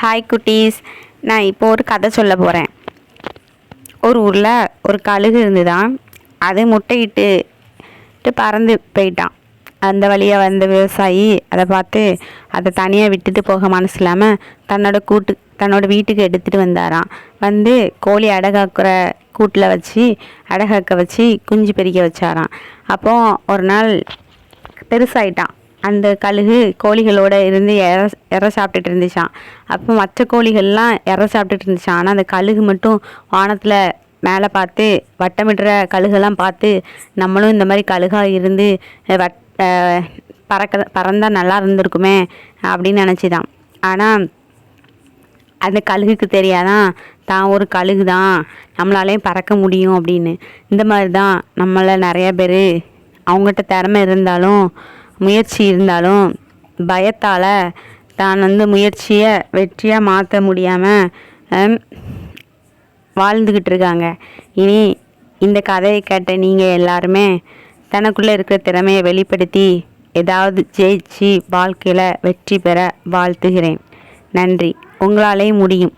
Hi குட்டீஸ். நான் இப்போ ஒரு கதை சொல்ல போகிறேன் ஒரு ஊரில் ஒரு கழுகு இருந்துதான். அது முட்டையிட்டு பறந்து போயிட்டான். அந்த வழியாக வந்த விவசாயி அதை பார்த்து அதை தனியாக விட்டுட்டு போக மனசு இல்லாமல் தன்னோட கூட்டு தன்னோட வீட்டுக்கு எடுத்துகிட்டு வந்தாராம். வந்து கோழி அடகாக்குற கூட்டில் வச்சு அடகாக்க வச்சு குஞ்சு பெருக்க வச்சாராம். அப்போது ஒரு நாள் பெருசாயிட்டான். அந்த கழுகு கோழிகளோட இருந்து இற இற சாப்பிட்டுட்டு இருந்துச்சான் அப்போ மற்ற கோழிகள்லாம் இற சாப்பிட்டுட்டு இருந்துச்சான் ஆனால் அந்த கழுகு மட்டும் வானத்தில் மேலே பார்த்து வட்டமிடுற கழுகெல்லாம் பார்த்து நம்மளும் இந்த மாதிரி கழுகாக இருந்து வட் பறக்க பறந்தால் நல்லா இருந்திருக்குமே அப்படின்னு நினச்சிதான். ஆனால் அந்த கழுகுக்கு தெரியாதான் தான் ஒரு கழுகு தான் நம்மளாலேயும் பறக்க முடியும் அப்படின்னு. இந்த மாதிரி தான் நம்மளை நிறைய பேர் அவங்ககிட்ட திறமை இருந்தாலும் முயற்சி இருந்தாலும் பயத்தால் தான் வந்து முயற்சியை வெற்றியாக மாற்ற முடியாமல் வாழ்ந்துக்கிட்டு இருக்காங்க இனி இந்த கதையை கேட்ட நீங்கள் எல்லாருமே தனக்குள்ளே இருக்கிற திறமையை வெளிப்படுத்தி ஏதாவது ஜெயிச்சு வாழ்க்கையில் வெற்றி பெற வாழ்த்துகிறேன். நன்றி. உங்களாலே முடியும்.